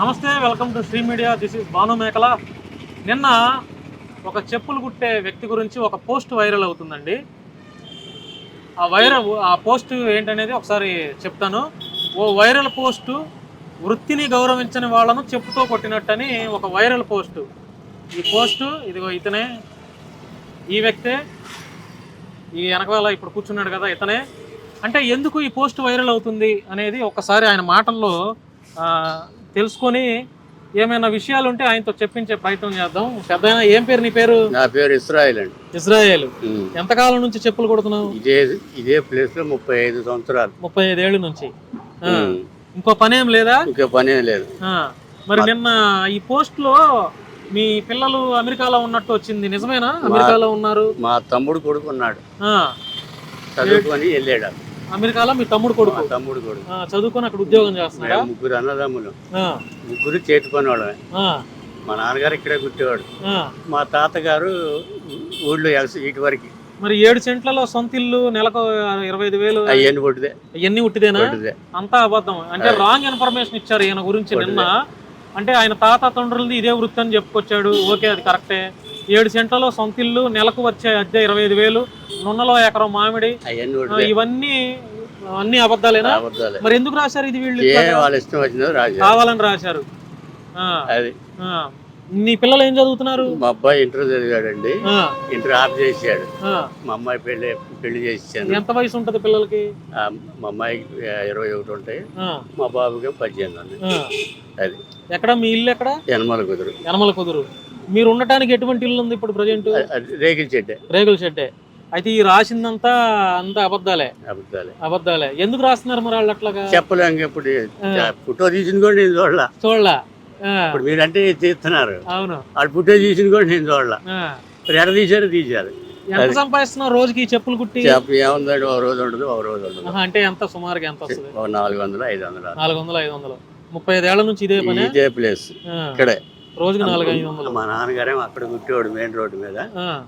నమస్తే welcome to Sri media. This is Bhanu Mekala. నిన్న ఒక చెప్పులు కుట్టే వ్యక్తి గురించి ఒక పోస్ట్ వైరల్ అవుతుందండి. ఆ వైరల్ ఆ పోస్ట్ ఏంటనేది ఒకసారి చెప్తాను. ఓ వైరల్ పోస్టు వృత్తిని గౌరవించని వాళ్ళను చెప్పుతో కొట్టినట్టని ఒక వైరల్ పోస్టు. ఈ పోస్టు ఇదిగో ఇతనే ఈ వ్యక్తే ఈ వెనకాల ఇప్పుడు కూర్చున్నాడు కదా ఇతనే. అంటే ఎందుకు ఈ పోస్ట్ వైరల్ అవుతుంది అనేది ఒకసారి ఆయన మాటల్లో తెలుసుకొని ఏమైనా విషయాలు ఉంటే ఆయనతో చెప్పించే ప్రయత్నం చేద్దాం. పెద్ద ఏం పేరు నీ పేరు? నా పేరు ఇస్రాయల్ అండి. Israel um. ఎంతకాలం నుంచి చెప్పులు కొడుతున్నావు? ఇదే ఇదే ప్లేస్లో ముప్పై ఐదు సంవత్సరాలు. ముప్పై ఐదేళ్ళ నుంచి. ఆ, ఉమ్. ఇంకో పనేం లేదా? ఇంకా పనే లేదు. మరి నిన్న ఈ పోస్ట్లో మీ పిల్లలు అమెరికాలో ఉన్నట్టు వచ్చింది. నిజమేనా? అమెరికాలో ఉన్నారు? మా తమ్ముడు కొడుకు ఉన్నాడు ఆ, చదువుకొని వెళ్ళాడు అమెరికాలో మీ తమ్ముడు కొడుకు? తమ్ముడు కొడుకు. ఆ, చదువుకొని అక్కడ ఉద్యోగం చేస్తున్నాడా? మేము ముగ్గురు అన్నదమ్ములు. ముగ్గురు చేతి పని వాళ్ళమే మా నాన్నగారు ఇక్కడే కుట్టేవాడు ఆ. మా తాతగారు ఊళ్ళో ఇటు వరకు. మరి ఏడు సెంట్లలో సొంత ఇల్లు నెలకు ఇరవై ఐదు వేలు అయ్యని కొట్టిదే ఇవన్నీ ఉట్టిదేనా అంతా అబద్ధం. అంటే రాంగ్ ఇన్ఫర్మేషన్ ఇచ్చారు ఈయన గురించి నిన్న. అంటే ఆయన తాత తండ్రులది ఇదే వృత్తి అని చెప్పుకొచ్చాడు. ఓకే అది కరెక్టే. ఏడు సెంట్లలో సొంత ఇల్లు నెలకు వచ్చే అద్దె ఇరవై ఐదు వేలు నున్నలో ఎకరం మామిడి ఇవన్నీ అన్ని అబద్ధాలేనా? అబద్ధాలే. మరి ఎందుకు రాశారు ఇది వీళ్ళు కావాలని రాశారు. ఆ, అది. ఆ. నీ పిల్లలు ఏం చదువుతున్నారు? మా అబ్బాయి ఇంటర్ చదివాడండి. ఇంటర్ ఆఫ్ చేసాడు ఆ. మా అమ్మాయి పెళ్ళి పెళ్ళి చేసాను ఎంత వయసు ఉంటది పిల్లలకి? మా అమ్మాయికి ఇరవై ఒకటి ఉంటాయి. మా బాబుకి పద్దెనిమిది. అది. ఎక్కడ? మీ ఇల్లు ఎక్కడ? యనమల కుదురు. యనమల కుదురు. మీరు ఉండటానికి ఎటువంటి ఇల్లు ఉంది ఇప్పుడు ప్రజెంట్? రేకుల చెడ్డే రేగుల షెడ్డే. అయితే ఈ రాసిందంతా అంత అబద్ధాలే. అబద్ధాలే. అబద్ధాలే. ఎందుకు రాస్తున్నారు మరి వాళ్ళు అట్లాగా? చెప్పలేం ఇప్పుడు. ఫోటో తీసింది కూడా చూడలా. చూడలా. ఇప్పుడు మీరంటే తీస్తున్నారు. అవును. వాడు ఫోటో తీసింది కూడా నేను చూడలా. ఇప్పుడు ఎడ తీశారు? తీశారు. ఎంత సంపాదిస్తున్నావు రోజుకి చెప్పులు కుట్టి? ఏముందండి? ఒక రోజు ఉండదు ఒక రోజు ఉండదు. అంటే ఎంత? సుమారుగా ఎంత వస్తుంది? ఒక నాలుగు వందలు ఐదు వందలు నాలుగు వందలు ఐదు వందలు. ముప్పై ఐదేళ్ళ నుంచి ఇదే పని? ఇదే ప్లేస్. ఇక్కడే. రోజుకి నాలుగు ఐదు వందలు. మా నాన్నగారేమో అక్కడ కుట్టేవాడు మెయిన్ రోడ్డు మీద.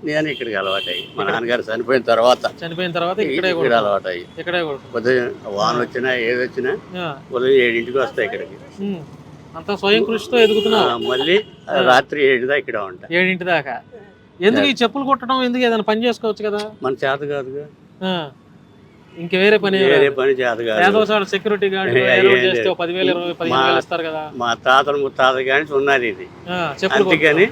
నేను ఇక్కడికి అలవాటయ్యి. మా నాన్నగారు చనిపోయిన తర్వాత. చనిపోయిన తర్వాత ఇక్కడే ఇక్కడ అలవాటయ్యి. ఇక్కడే ఉదయం వాన వచ్చినా ఏది వచ్చినా ఉదయం ఏడింటికి వస్తాయి ఇక్కడికి. అంతా స్వయం కృషితో ఎదుగుతున్నావు ఆ, మళ్ళీ రాత్రి ఏడుదా ఇక్కడ ఉంటా. ఏడింటి దాకా. ఎందుకు ఈ చెప్పులు కుట్టడం? ఎందుకు ఏదైనా పని చేసుకోవచ్చు కదా? మన చేత కాదుగా. ఇంక వేరే పని వేరే పని చేత కాదు. సెక్యూరిటీ గార్డ్ చేస్తే పదివేలు ఇరవై పదిహేను ఇస్తారు కదా. మా తాతలు ముత్తాత కానీ ఉన్నది ఇది. అందుకని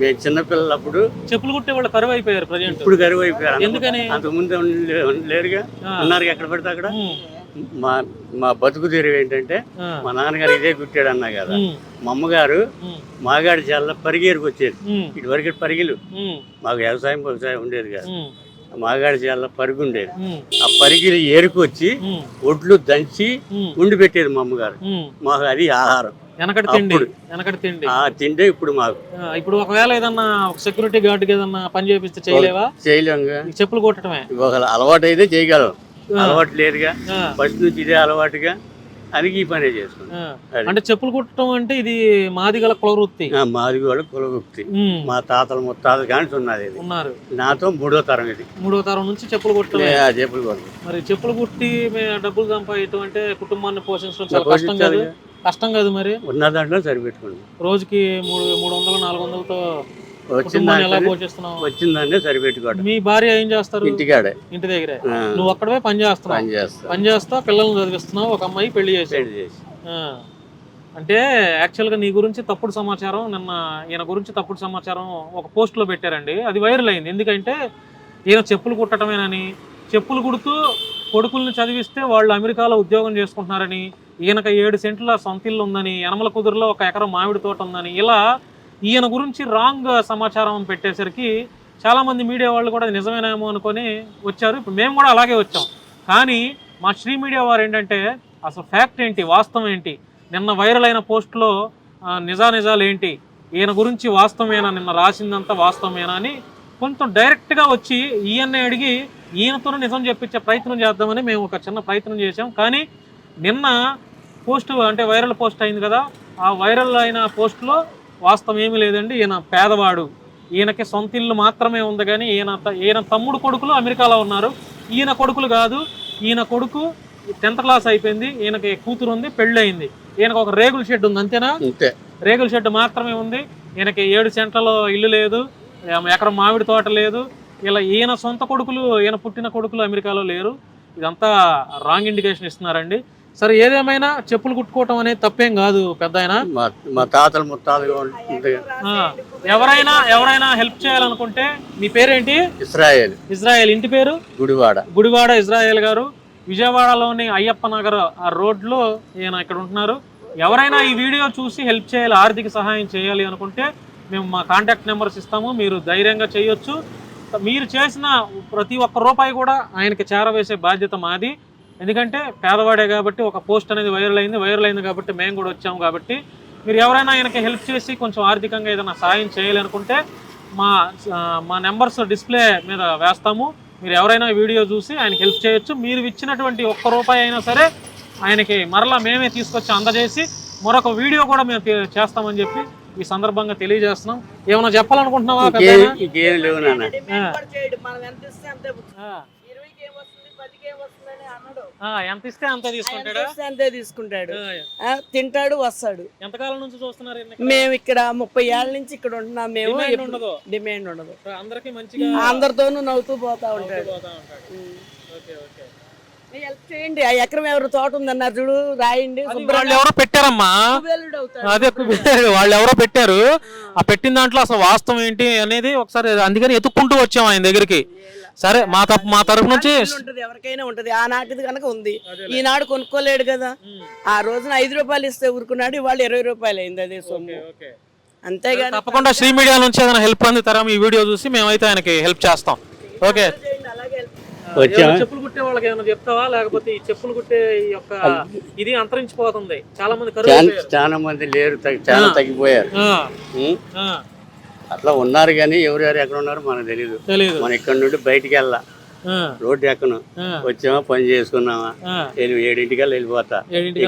మేము చిన్నపిల్లలప్పుడు చెప్పులు కుట్టే వాళ్ళు కరువు అయిపోయారు ప్రజెంట్. ఇప్పుడు కరువు అయిపోయారు. ఎందుకని? అంతకుముందు లేరుగా. ఉన్నారు ఎక్కడ పడితే అక్కడ? మా మా బతుకు తెరువు ఏంటంటే మా నాన్నగారు ఇదే కుట్టాడు అన్నా కదా. మా అమ్మగారు మాగాడి చాలా పరిగేరుకు వచ్చేది. ఇటు వరకు పరిగిలు. మాకు వ్యవసాయం వ్యవసాయం ఉండేది కాదు. మాగాడి చాలా పరుగు ఉండేది. ఆ పరిగిలు ఏరుకొచ్చి ఒడ్లు దంచి ఉండి పెట్టేది మా అమ్మగారు. మాకు అది ఆహారం. వెనకటి తిండి అప్పుడు. వెనకటి తిండి. ఆ తిండే ఇప్పుడు మాకు. ఇప్పుడు ఒకవేళ ఏదన్నా ఒక సెక్యూరిటీ గార్డ్ ఏదన్నా పని చేపిస్తే చేయలేవా? చేయలేంగా ఈ చెప్పులు కొట్టడమే. ఒకవేళ అలవాటు అయితే చేయగలం. అలవాటు లేదుగా. ఫస్ట్ నుంచి ఇదే అలవాటుగా అని ఈ పనే చేసుకున్నాం. అంటే చెప్పులు కుట్టడం అంటే ఇది మాది గల కుల వృత్తి. ఆ, మాది కులగుప్తి ఉమ్, మా తాతలు ముత్తాతలు కానీ ఉన్నది ఇది. ఉన్నారు. నాతో మూడో తరం ఇది. మూడో తరం నుంచి చెప్పులు కుట్టడమే. ఆ చెప్పులు మరి చెప్పులు కుట్టి డబ్బులు సంపాదించడం అంటే కుటుంబాన్ని పోషించడం చాలా కష్టం కాదు. కష్టం కాదు మరి. ఉన్న దాంట్లో సరిపెట్టుకున్నాం. రోజుకి మూడు మూడు వందలు నాలుగు వందలతో వచ్చిందాన్నే సరిపెట్టుకోవడం. మీ భార్య ఏం చేస్తారు? ఇంటికాడే. ఇంటి దగ్గరే. నువ్వు అక్కడే పని చేస్తున్నావు. పని చేస్తా. పని చేస్తా పిల్లల్ని చదివిస్తున్నావు ఒక అమ్మాయి పెళ్ళి చేసావు పెళ్ళి చేసి ఆ. అంటే యాక్చువల్గా నీ గురించి తప్పుడు సమాచారం నిన్న ఈయన గురించి తప్పుడు సమాచారం ఒక పోస్ట్లో పెట్టారండి. అది వైరల్ అయింది. ఎందుకంటే ఈయన చెప్పులు కుట్టడమేనని చెప్పులు కుడుతూ కొడుకుల్ని చదివిస్తే వాళ్ళు అమెరికాలో ఉద్యోగం చేసుకుంటున్నారని ఈయనకు ఏడు సెంట్ల సొంత ఇల్లు ఉందని యనమల కుదురులో ఒక ఎకరం మామిడి తోట ఉందని ఇలా ఈయన గురించి రాంగ్ సమాచారం పెట్టేసరికి చాలామంది మీడియా వాళ్ళు కూడా అది నిజమేనేమో అనుకొని వచ్చారు. ఇప్పుడు మేము కూడా అలాగే వచ్చాం. కానీ మా శ్రీ మీడియా వారు ఏంటంటే అసలు ఫ్యాక్ట్ ఏంటి? వాస్తవం ఏంటి? నిన్న వైరల్ అయిన పోస్ట్లో నిజానిజాలు ఏంటి? ఈయన గురించి వాస్తవమేనా? నిన్న రాసిందంతా వాస్తవమేనా అని కొంచెం డైరెక్ట్గా వచ్చి ఈయన్నే అడిగి ఈయనతో నిజం చెప్పించే ప్రయత్నం చేద్దామని మేము ఒక చిన్న ప్రయత్నం చేసాం కానీ నిన్న పోస్ట్ అంటే వైరల్ పోస్ట్ అయింది కదా ఆ వైరల్ అయిన పోస్ట్లో వాస్తవం ఏమీ లేదండి. ఈయన పేదవాడు. ఈయనకి సొంత ఇల్లు మాత్రమే ఉంది కానీ ఈయన ఈయన తమ్ముడు కొడుకులు అమెరికాలో ఉన్నారు. ఈయన కొడుకులు కాదు. ఈయన కొడుకు టెన్త్ క్లాస్ అయిపోయింది. ఈయనకి కూతురు ఉంది పెళ్ళి అయింది. ఈయనకు ఒక రేగుల షెడ్ ఉంది అంతేనా? అంతే. రేగుల షెడ్ మాత్రమే ఉంది. ఈయనకి ఏడు సెంట్లలో ఇల్లు లేదు. ఎకరం మామిడి తోట లేదు. ఇలా ఈయన సొంత కొడుకులు ఈయన పుట్టిన కొడుకులు అమెరికాలో లేరు. ఇదంతా రాంగ్ ఇండికేషన్ ఇస్తున్నారండి. సరే ఏదేమైనా చెప్పులు కుట్టుకోవటం అనేది తప్పేం కాదు పెద్ద ఆయన. మా మా తాతలు ముత్తాతలు ఎవరైనా ఎవరైనా హెల్ప్ చేయాలనుకుంటే మీ పేరేంటి? ఇస్రాయేల్. ఇజ్రాయెల్ ఇంటి పేరు? గుడివాడ. గుడివాడ ఇజ్రాయెల్ గారు. విజయవాడలోని అయ్యప్ప నగర్ ఆ రోడ్లో ఈయన ఇక్కడ ఉంటున్నారు. ఎవరైనా ఈ వీడియో చూసి హెల్ప్ చేయాలి ఆర్థిక సహాయం చేయాలి అనుకుంటే మేము మా కాంటాక్ట్ నెంబర్స్ ఇస్తాము. మీరు ధైర్యంగా చేయొచ్చు. మీరు చేసిన ప్రతి ఒక్క రూపాయి కూడా ఆయనకి చేరవేసే బాధ్యత మాది. ఎందుకంటే పేదవాడే కాబట్టి ఒక పోస్ట్ అనేది వైరల్ అయింది వైరల్ అయింది కాబట్టి మేము కూడా వచ్చాము కాబట్టి మీరు ఎవరైనా ఆయనకి హెల్ప్ చేసి కొంచెం ఆర్థికంగా ఏదైనా సాయం చేయాలనుకుంటే మా మా నెంబర్స్ డిస్ప్లే మీద వేస్తాము. మీరు ఎవరైనా వీడియో చూసి ఆయనకి హెల్ప్ చేయొచ్చు. మీరు ఇచ్చినటువంటి ఒక్క రూపాయి అయినా సరే ఆయనకి మరలా మేమే తీసుకొచ్చి అందజేసి మరొక వీడియో కూడా మేము చేస్తామని చెప్పి ఈ సందర్భంగా తెలియజేస్తున్నాం. ఏమైనా చెప్పాలనుకుంటున్నావా ఇంకేం లేవు నాన్న. ఎంత ఇస్తే అంతే తీసుకుంటాడా? అంతే తీసుకుంటాడు. తింటాడు వస్తాడు. ఎంతకాలం నుంచి చూస్తున్నారు? మేము ఇక్కడ ముప్పై ఏళ్ళ నుంచి ఇక్కడ ఉంటున్నాం మేము. డిమాండ్ ఉండదు. అందరికి మంచిగా అందరితోనూ నవ్వుతూ పోతా ఉంటాడు. చేయండి. ఆ ఎకరం ఎవరు తోట ఉందన్నారు చూడు రాయండి. వాళ్ళు ఎవరో పెట్టారమ్మా. అదే వాళ్ళు ఎవరో పెట్టారు. ఆ. పెట్టిన దాంట్లో అసలు వాస్తవం ఏంటి అనేది ఒకసారి అందుకని ఎత్తుక్కుంటూ వచ్చాం ఆయన దగ్గరికి. సరే మా తప్పు మా తరపు నుంచి ఉంటది ఎవరికైనా ఉంటది. ఆనాటిది కనుక ఉంది. ఈనాడు కొనుక్కోలేడు కదా. ఆ రోజున ఐదు రూపాయలు ఇస్తే ఊరుకున్నాడు ఇవాళ ఇరవై రూపాయలు అయింది అదే సొమ్ము. అంతేగాని తప్పకుండా శ్రీ మీడియా నుంచి ఏదైనా హెల్ప్ అందుతారా? ఈ వీడియో చూసి మేమైతే ఆయనకి హెల్ప్ చేస్తాం. ఓకే. చెప్పులు కుట్టే వాళ్ళకి ఏమైనా చెప్తావా? లేకపోతే ఈ చెప్పులు కుట్టే ఈ యొక్క ఇది అంతరించిపోతుంది. చాలా మంది కరువు చాలా మంది లేరు చాలా తగ్గిపోయారు. ఆ? ఆ, అట్లా ఉన్నారు కానీ ఎవరెవరు ఎక్కడ ఉన్నారో మనకు తెలియదు మనం ఇక్కడ నుండి బయటికి వెళ్ళా రోడ్డు ఎక్కను? వచ్చామా? పని చేసుకున్నామా? ఏడింటికల్లా వెళ్ళిపోతా.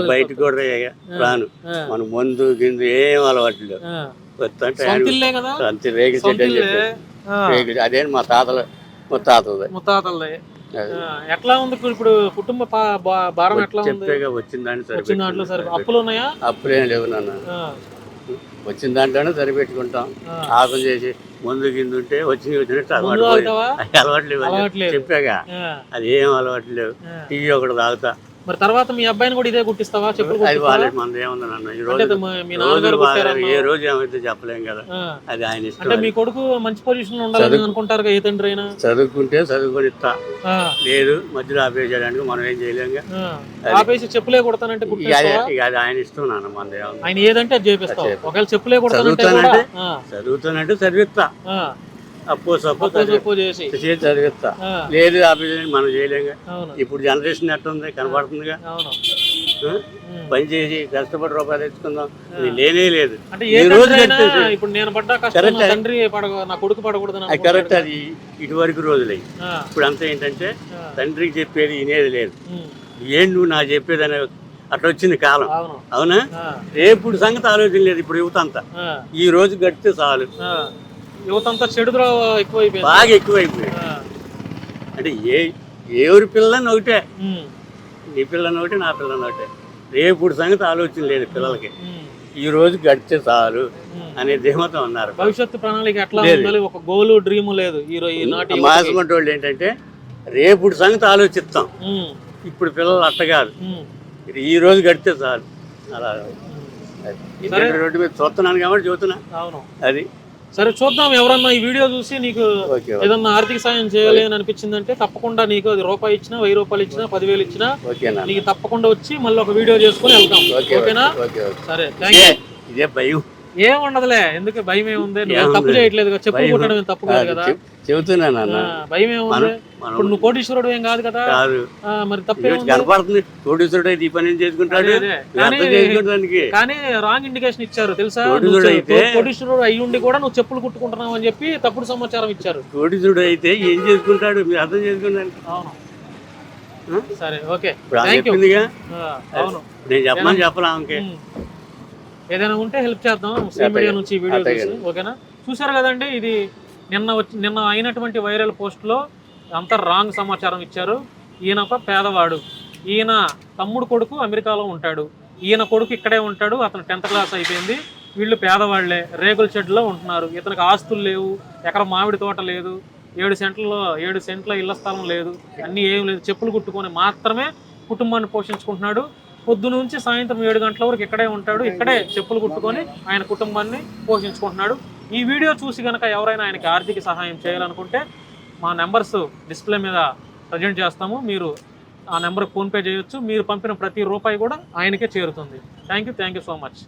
బయటికి కూడా రాను. మన మందు గిందు ఏం అలవాట్లు అంతే రేగి చెట్టు అని చెప్పి అదే మా తాతలు మా. ఆ, ఎట్లా ఉంది ఇప్పుడు- కుటుంబ భారం ఎట్లా ఉంది? వచ్చిన దాంట్లో అప్పులు ఉన్నాయా? అప్పులేం లేవు నాన్న. వచ్చిన దాంట్లోనే సరిపెట్టుకుంటాం. ఆ. ఆపం చేసి ముందు గిందు ఉంటే వచ్చి వచ్చినట్టు అలవాటు అది. చెప్పాగా. ఏం అలవాటు లేవు. ఆ. టీ ఒకటి తాగుతా. మరి తర్వాత మీ అబ్బాయిని కూడా ఇదే కుట్టిస్తావా చెప్పులు అది వాళ్ళ మంది ఏముంది ఏ రోజు ఏమైతే చెప్పలేం కదా. అది ఆయన ఇష్టం అంటే మీ కొడుకు మంచి పొజిషన్లో ఉండాలని అనుకుంటారు ఏ తండ్రి అయినా? చదువుకుంటే చదువుకొని ఇస్తా లేదు మధ్యలో ఆపేసేయడానికి మనం ఏం చేయలేం. ఆపేసి చెప్పులే కొడతానంటే అది- ఆయన ఇష్టం నాన్న మంది ఆయన ఏదంటే అది చేపిస్తా. ఒకవేళ చెప్పులే కొడతానంటే కూడా చదువుతానంటే? చదివిస్తా ఆ, అప్పు సప్పు అప్పు చేసి. చేసి చదివిస్తా. లేదు ఆపేసేయడానికి మనం చేయలేంగా. ఇప్పుడు జనరేషన్ ఎట్టుంది? ఉమ్. పని చేసి కష్టపడి రూపాయలు తెచ్చుకుందాం. లేనే లేదు. ఇప్పుడు నేను. నా తండ్రి నా కొడుకు కరెక్ట్ అది. ఇటువరకు రోజులే. ఇప్పుడు అంతా ఏంటంటే తండ్రికి చెప్పేది వినేది లేదు. ఏం నువ్వు నాకు చెప్పేది అనే అట్లా వచ్చింది కాలం. అవును. రేపు సంగతి ఆలోచన లేదు ఇప్పుడు యువత అంతా. ఈ రోజు గడితే చాలు. యువతంతా చెడుద్రో ఎక్కువైపోయింది. బాగా ఎక్కువైపోయింది. అంటే ఏ ఎవరి పిల్లని ఒకటే. నీ పిల్లని ఒకటి నా పిల్లని ఒకటే. రేపు సంగతి ఆలోచన లేదు పిల్లలకి ఈ రోజు గడితే చాలు. అనే ధీమతో ఉన్నారు. భవిష్యత్తు ప్రణాళిక ఎట్లా ఒక గోలు డ్రీమ్ లేదు ఈ రో- ఈనాటి యువతకి. మాసమంటే వాళ్ళు ఏంటంటే రేపు సంగతి ఆలోచిస్తాం. ఇప్పుడు పిల్లలు అట్ట కాదు. ఉమ్, ఈ రోజు గడితే చాలు. అలా. రోడ్డు మీద చూస్తున్నాను కాబట్టి చూస్తున్నా. అవును. అది. సరే చూద్దాం. ఎవరన్నా ఈ వీడియో చూసి నీకు. ఏదన్నా ఆర్థిక సాయం చేయాలి అని అనిపించిందంటే తప్పకుండా నీకు అది రూపాయి ఇచ్చినా వెయ్యి రూపాయలు ఇచ్చినా పదివేలు ఇచ్చినా నీకు తప్పకుండా వచ్చి మళ్ళీ ఒక వీడియో చేసుకుని వెళ్తాం. ఓకే ఓకేనా? Okay okay. సరే థ్యాంక్ యూ ఏం ఉండదులే ఎందుకు భయం ఏముంది? నువ్వు? తప్పు చేయట్లేదు కదా చెప్పు భయం. కొట్టడం ఏం తప్పు కాదు కదా చెబుతున్నాను అన్న భయం ఏముంది? ఇప్పుడు నువ్వు కోటీశ్వరుడు ఏం కాదు కదా? మరి తప్పేముంది కనపడుతుంది. కోటీశ్వరుడు అయితే ఈ పని చేసుకుంటాడు? కానీ- రాంగ్ ఇండికేషన్ ఇచ్చారు తెలుసా? కోటీశ్వరుడు అయ్యి ఉండి కూడా నువ్వు చెప్పులు కుట్టుకుంటున్నావు అని చెప్పి తప్పుడు సమాచారం ఇచ్చారు. కోటీశ్వరుడు అయితే ఏం చేసుకుంటాడు? మీరు అర్థం చేసుకోవడానికి అవును? సరే ఓకే. ఇప్పుడు థ్యాంక్ యూ చెప్పిందిగా? అవును. నేను చెప్పమని ఉమ్. ఏదైనా ఉంటే హెల్ప్ చేద్దాం శ్రీ మీడియా నుంచి వీడియో. చూసి ఓకేనా చూసారు కదండి ఇది నిన్న వచ్చి నిన్న అయినటువంటి వైరల్ పోస్ట్లో అంతా రాంగ్ సమాచారం ఇచ్చారు. ఈయన ఒక పేదవాడు. ఈయన తమ్ముడు కొడుకు అమెరికాలో ఉంటాడు. ఈయన కొడుకు ఇక్కడే ఉంటాడు. అతను టెన్త్ క్లాస్ అయిపోయింది. వీళ్ళు పేదవాళ్ళే. రేగుల షెడ్లో ఉంటున్నారు. ఇతనికి ఆస్తులు లేవు. ఎక్కడ మామిడి తోట లేదు. ఏడు సెంట్లలో ఏడు సెంట్ల ఇళ్ళ స్థలం లేదు. అన్నీ ఏం లేదు. చెప్పులు కుట్టుకొని మాత్రమే కుటుంబాన్ని పోషించుకుంటున్నాడు. పొద్దు నుంచి సాయంత్రం ఏడు గంటల వరకు ఇక్కడే ఉంటాడు. ఇక్కడే చెప్పులు కుట్టుకొని ఆయన కుటుంబాన్ని పోషించుకుంటున్నాడు. ఈ వీడియో చూసి కనుక ఎవరైనా ఆయనకి ఆర్థిక సహాయం చేయాలనుకుంటే మా నెంబర్స్ డిస్ప్లే మీద ప్రజెంట్ చేస్తాము. మీరు ఆ నెంబర్కి ఫోన్పే చేయొచ్చు. మీరు పంపిన ప్రతి రూపాయి కూడా ఆయనకే చేరుతుంది. Thank you. Thank you so much.